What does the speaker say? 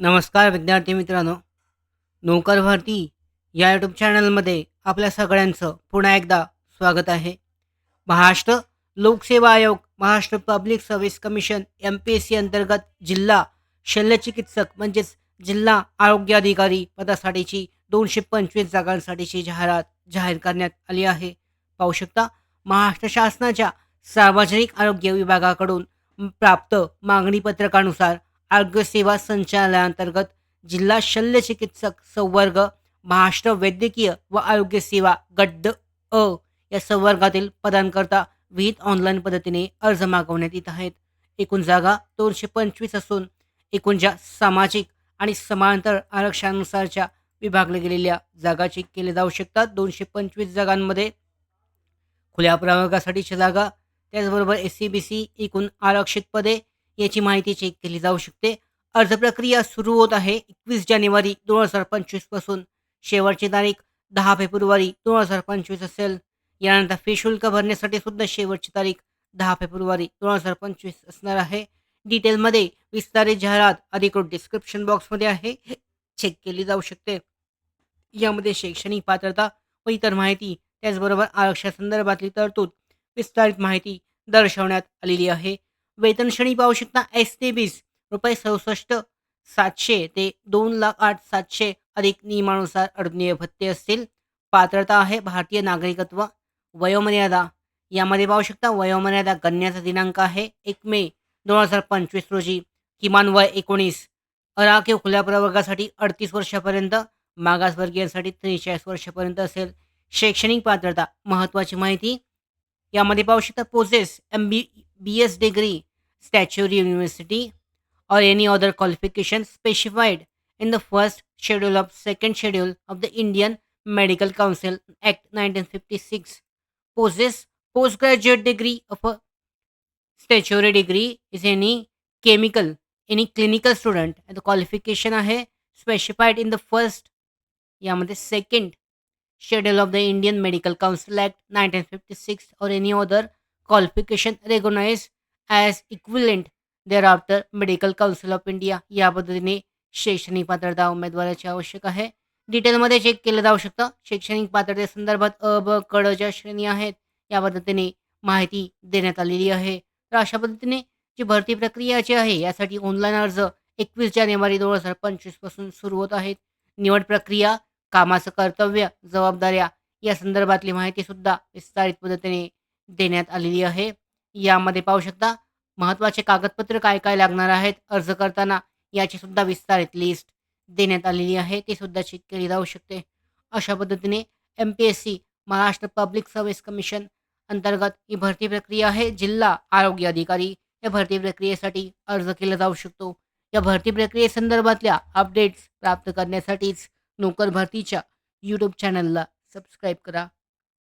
नमस्कार विद्यार्थी मित्रांनो. नोकर भरती या यूट्यूब चॅनलमध्ये आपल्या सगळ्यांचं पुन्हा एकदा स्वागत आहे. महाराष्ट्र लोकसेवा आयोग Maharashtra public service commission M P S C अंतर्गत जिल्हा शल्यचिकित्सक म्हणजेच जिल्हा आरोग्य अधिकारी पदासाठीची दोनशे पंचवीस जागांसाठीची जाहिरात जाहीर करण्यात आली आहे. पाहू शकता महाराष्ट्र शासनाच्या सार्वजनिक आरोग्य विभागाकडून प्राप्त मागणी पत्रकानुसार आरोग्यसेवा सेवा जिल्हा जिल्हा शल्यचिकित्सक संवर्ग महाराष्ट्र वैद्यकीय व आरोग्य सेवा अ या संवर्गातील पदांकरता विहित ऑनलाईन पद्धतीने अर्ज मागवण्यात येत आहेत. एकूण जागा दोनशे पंचवीस असून एकूण ज्या सामाजिक आणि समांतर आरक्षणानुसारच्या विभागल्या गेलेल्या जागा चेक केल्या जाऊ शकतात. दोनशे पंचवीस जागांमध्ये खुल्या प्रवर्गासाठीच्या जागा त्याचबरोबर एस सी बी सी एकूण आरक्षित पदे याची माहिती चेक केली जाऊ शकते. अर्ज प्रक्रिया सुरू होत आहे एकवीस जानेवारी दोन हजार पंचवीसपासून. शेवटची तारीख दहा फेब्रुवारी दोन हजार पंचवीस असेल. यानंतर फी शुल्क भरण्यासाठी सुद्धा शेवटची तारीख दहा फेब्रुवारी दोन हजार पंचवीस असणार आहे. डिटेलमध्ये विस्तारित जाहिरात अधिकृत डिस्क्रिप्शन बॉक्समध्ये आहे. चेक केली जाऊ शकते. यामध्ये शैक्षणिक पात्रता व इतर माहिती त्याचबरोबर आरक्षणासंदर्भातली तरतूद विस्तारित माहिती दर्शवण्यात आलेली आहे. वेतन श्रेणी पाहू शकता. एस ते बीस रुपये सदुसष्ट सातशे ते दोन लाख आठ सातशे अधिक नियमानुसार अडनीय भत्ते असतील. पात्रता आहे भारतीय नागरिकत्व वयोमर्यादा. यामध्ये पाहू शकता वयोमर्यादा गणण्याचा दिनांक आहे एक मे दोन हजार पंचवीस रोजी. किमान वय एकोणीस. अराखीव खुल्या प्रवर्गासाठी अडतीस वर्षापर्यंत मागासवर्गीयांसाठी त्रेचाळीस वर्षापर्यंत असेल. शैक्षणिक पात्रता महत्त्वाची माहिती. यामध्ये पाहू शकता possess M B B S degree statutory university or any other qualification specified in the first schedule of second schedule of the Indian Medical Council Act 1956 possess postgraduate degree of a statutory degree is any chemical any clinical student and the qualification आहे specified in the first यामध्ये second schedule of the Indian Medical Council Act 1956 or any other qualification recognized as equivalent thereafter medical council of India या पद्धतीने शैक्षणिक पात्रता उमेदवाराची आवश्यक आहे. डिटेलमध्ये चेक केलं जाऊ शकतं. शैक्षणिक पात्रतेसंदर्भात अ ब कड ज्या श्रेणी आहेत. या पद्धतीने माहिती देण्यात आलेली आहे. तर अशा पद्धतीने जी भरती प्रक्रिया जी आहे यासाठी ऑनलाईन अर्ज एकवीस जानेवारी दोन हजार पंचवीसपासून सुरू होत आहेत. निवड प्रक्रिया कामाचं कर्तव्य जबाबदाऱ्या या संदर्भातली माहितीसुद्धा विस्तारित पद्धतीने देण्यात आलेली आहे. यामध्ये पाहू शकता महत्त्वाचे कागदपत्र काय काय लागणार आहेत? अर्ज करताना याची सुद्धा विस्तारित लिस्ट देण्यात आलेली आहे. ती सुद्धा चेक केली जाऊ शकते. अशा पद्धतीने M P S C Maharashtra public service commission अंतर्गत ही भरती प्रक्रिया आहे. जिल्हा आरोग्य अधिकारी या भरती प्रक्रियेसाठी अर्ज केला जाऊ शकतो. या भरती प्रक्रियेसंदर्भातल्या अपडेट्स प्राप्त करण्यासाठीच नोकर भरतीच्या यूट्यूब चॅनलला सबस्क्राईब करा.